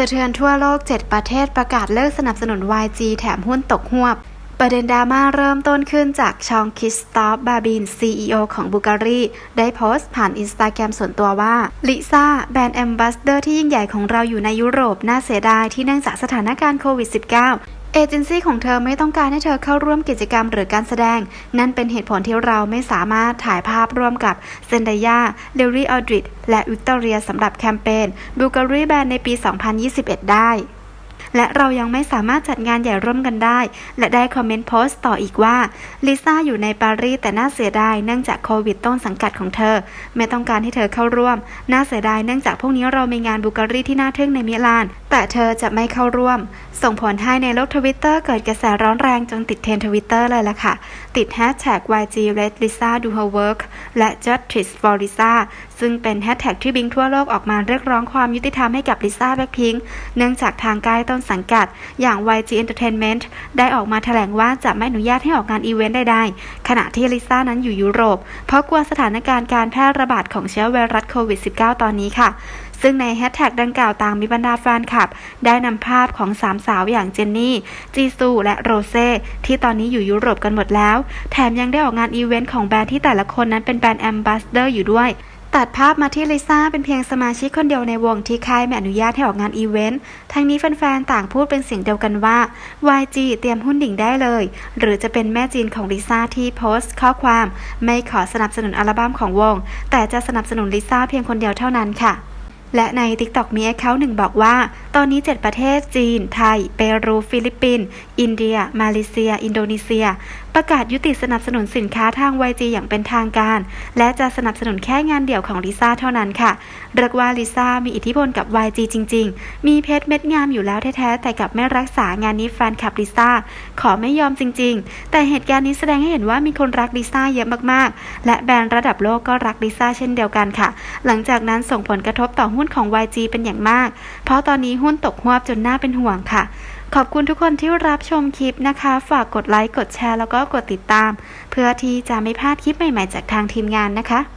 สะเทือนทั่วโลก 7 ประเทศประกาศเลิกสนับสนุน YG แถมหุ้นตกหวบ ประเด็นดราม่าเริ่มต้นขึ้นจากชองคิสตอฟบาบิน CEO ของบูการีได้โพสต์ผ่านอินสตาแกรมส่วนตัวว่าลิซ่าแบรนด์แอมบาสเดอร์ที่ยิ่งใหญ่ของเราอยู่ในยุโรป น่าเสียดายที่เนื่องจากสถานการณ์โควิด -19 เอเจนซี่ของเธอไม่ต้องการให้เธอเข้าร่วมกิจกรรมหรือการแสดง นั่นเป็นเหตุผลที่เราไม่สามารถถ่ายภาพร่วมกับเซนเดยาเลรี่ออดริดและวิกตอเรียสำหรับแคมเปญบูการีแบรนด์ในปี 2021 ได้ และเรายังไม่สามารถจัดงานใหญ่ร่วมกันได้ และได้คอมเมนต์โพสต์ต่ออีกว่าลิซ่าอยู่ในปารีสแต่น่าเสียดายเนื่องจากโควิดต้นสังกัดของเธอ ไม่ต้องการให้เธอเข้าร่วม น่าเสียดายเนื่องจากพวกนี้เรามีงานบูการีที่น่าทึ่งในมิลาน แต่เธอจะไม่เข้าร่วม ส่งผลให้ในโลกทวิตเตอร์เกิดกระแสร้อนแรงจนติดเทรนทวิตเตอร์เลยล่ะค่ะ ติดแฮชแท็ก YG Let Lisa Do Her Work และ Justice for Lisa ซึ่งเป็นแฮชแท็กที่บิงทั่วโลกออกมาเรียกร้องความยุติธรรมให้กับลิซ่าแบ็คพิงเนื่องจากทางใกล้ต้นสังกัด อย่าง YG Entertainment ได้ออกมาแถลงว่าจะไม่อนุญาตให้ออกงานอีเวนต์ใดๆ ขณะที่ลิซ่านั้นอยู่ยุโรป เพราะกลัวสถานการณ์การแพร่ระบาดของเชื้อไวรัสโควิด -19 ตอนนี้ค่ะ ซึ่งในแฮชแท็กดังกล่าวต่างมีบรรดาแฟนคลับ ได้นำภาพของสามสาวอย่างเจนนี่ จีซูและโรเซ่ที่ตอนนี้อยู่ยุโรปกันหมดแล้ว แถมยังได้ออกงานอีเวนต์ของแบรนด์ที่แต่ละคนนั้นเป็นแบรนด์แอมบาสเดอร์อยู่ด้วยตัดภาพมาที่ลิซ่าเป็นเพียงสมาชิกคนเดียวในวงที่ค่ายไม่อนุญาตให้ออกงานอีเวนต์ ทั้งนี้แฟนๆ ต่างพูดเป็นเสียงเดียวกันว่า YG เตรียมหุ้นดิ่งได้เลย หรือจะเป็นแม่จีนของลิซ่าที่โพสต์ข้อความ ไม่ขอสนับสนุนอัลบั้มของวง แต่จะสนับสนุนลิซ่าเพียงคนเดียวเท่านั้นค่ะ และใน TikTok มี account หนึ่งบอกว่า ตอนนี้ 7 ประเทศจีน ไทย เปรูฟิลิปปินส์อินเดีย มาเลเซีย อินโดนีเซีย ประกาศยุติสนับสนุนสินค้าทาง YG อย่างเป็นทางการ และจะสนับสนุนแค่งานเดี่ยวของลิซ่าเท่านั้นค่ะเรียกว่าลิซ่ามีอิทธิพลกับ YG จริง ๆ มีเพชรเม็ดงามอยู่แล้วแท้ๆแต่กับไม่รักษางานนี้แฟนคลับลิซ่าขอไม่ยอมจริง ๆ แต่เหตุการณ์นี้แสดงให้เห็นว่ามีคนรักลิซ่าเยอะมากๆ และแบรนด์ระดับโลกก็รักลิซ่าเช่นเดียวกันค่ะ หลังจากนั้นส่งผลกระทบต่อหุ้นนของ YG เป็นอย่างมาก เพราะตอนนี้หุ้นตกหวบจนน่าเป็นห่วงค่ะ ขอบคุณทุกคนที่รับชมคลิปนะคะ ฝากกดไลค์ กดแชร์ แล้วก็กดติดตาม เพื่อที่จะไม่พลาดคลิปใหม่ๆ จากทางทีมงานนะคะ